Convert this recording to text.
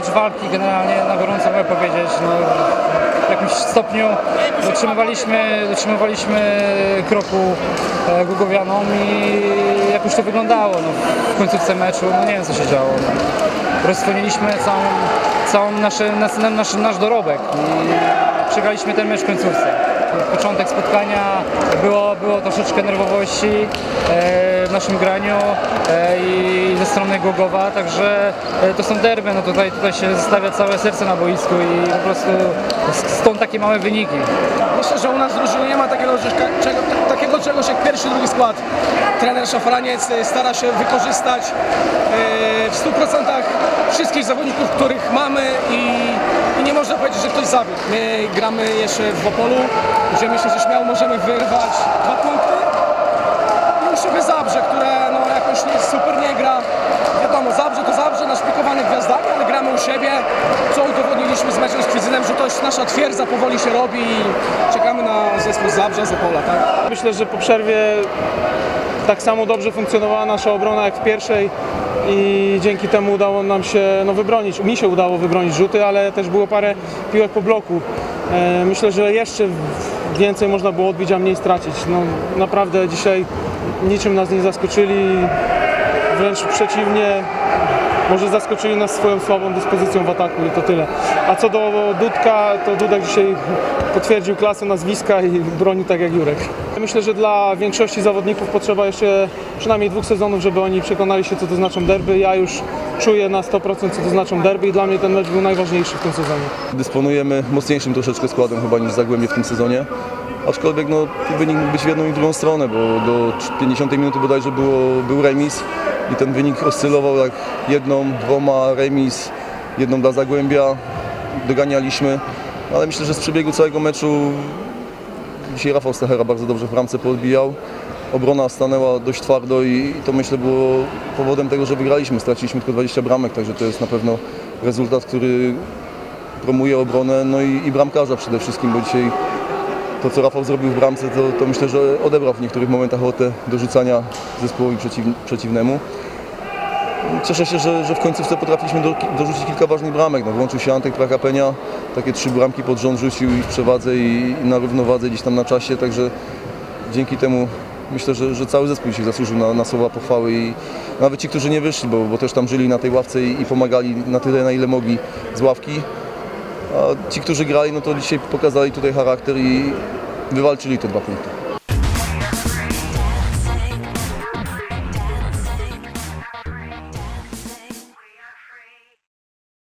Mecz walki generalnie na gorąco mogę powiedzieć. No, w jakimś stopniu dotrzymywaliśmy, dotrzymywaliśmy kroku e, Głogowianom i jak już to wyglądało no, w końcówce meczu, no nie wiem co się działo. No. Rozsłoniliśmy całą, całą nasze, nasz, nasz, nasz dorobek i przegraliśmy ten mecz w końcówce. Początek spotkania było, było troszeczkę nerwowości e, w naszym graniu e, i strony Głogowa, także e, to są derby, no tutaj, tutaj się zostawia całe serce na boisku i po prostu stąd takie małe wyniki. Myślę, że u nas w drużynie nie ma takiego, czego, takiego czegoś jak pierwszy, drugi skład. Trener Szafraniec y, stara się wykorzystać y, w 100% wszystkich zawodników, których mamy i, i nie można powiedzieć, że ktoś zawiódł. My gramy jeszcze w Opolu, gdzie myślę, że śmiało możemy wyrwać dwa punkty. I u Zabrze, które no, jakoś nie, super nie gra. Wiadomo, Zabrze to Zabrze, naszpikowane gwiazdami, ale gramy u siebie, co udowodniliśmy z meczem z Kwidzynem, że to jest nasza twierdza, powoli się robi i czekamy na zespół Zabrze, z Opola, tak? Myślę, że po przerwie tak samo dobrze funkcjonowała nasza obrona jak w pierwszej i dzięki temu udało nam się no, wybronić. Mi się udało wybronić rzuty, ale też było parę piłek po bloku. E, myślę, że jeszcze więcej można było odbić, a mniej stracić. No, naprawdę dzisiaj niczym nas nie zaskoczyli, wręcz przeciwnie. Może zaskoczyli nas swoją słabą dyspozycją w ataku i to tyle. A co do Dudka, to Dudek dzisiaj potwierdził klasę nazwiska i broni tak jak Jurek. Myślę, że dla większości zawodników potrzeba jeszcze przynajmniej dwóch sezonów, żeby oni przekonali się, co to znaczą derby. Ja już czuję na 100% co to znaczą derby i dla mnie ten mecz był najważniejszy w tym sezonie. Dysponujemy mocniejszym troszeczkę składem chyba niż Zagłębie w tym sezonie. Aczkolwiek no, wynik mógł być w jedną i drugą stronę, bo do 50 minuty bodajże było, był remis i ten wynik oscylował jak jedną, dwoma remis, jedną dla Zagłębia. Doganialiśmy, ale myślę, że z przebiegu całego meczu dzisiaj Rafał Stachera bardzo dobrze w bramce podbijał. Obrona stanęła dość twardo i to myślę było powodem tego, że wygraliśmy. Straciliśmy tylko 20 bramek, także to jest na pewno rezultat, który promuje obronę, no i, i bramkarza przede wszystkim, bo dzisiaj to, co Rafał zrobił w bramce, to, to myślę, że odebrał w niektórych momentach ochotę do rzucania zespołowi przeciw, przeciwnemu. Cieszę się, że, że w końcówce potrafiliśmy do, dorzucić kilka ważnych bramek. No, włączył się Antek Prakapenia, takie trzy bramki pod rząd rzucił i w przewadze i, i na równowadze gdzieś tam na czasie, także dzięki temu myślę, że, że cały zespół się zasłużył na, na słowa pochwały i nawet ci, którzy nie wyszli, bo, bo też tam żyli na tej ławce i, i pomagali na tyle, na ile mogli z ławki. A ci, którzy grali, no to dzisiaj pokazali tutaj charakter i wywalczyli te dwa punkty.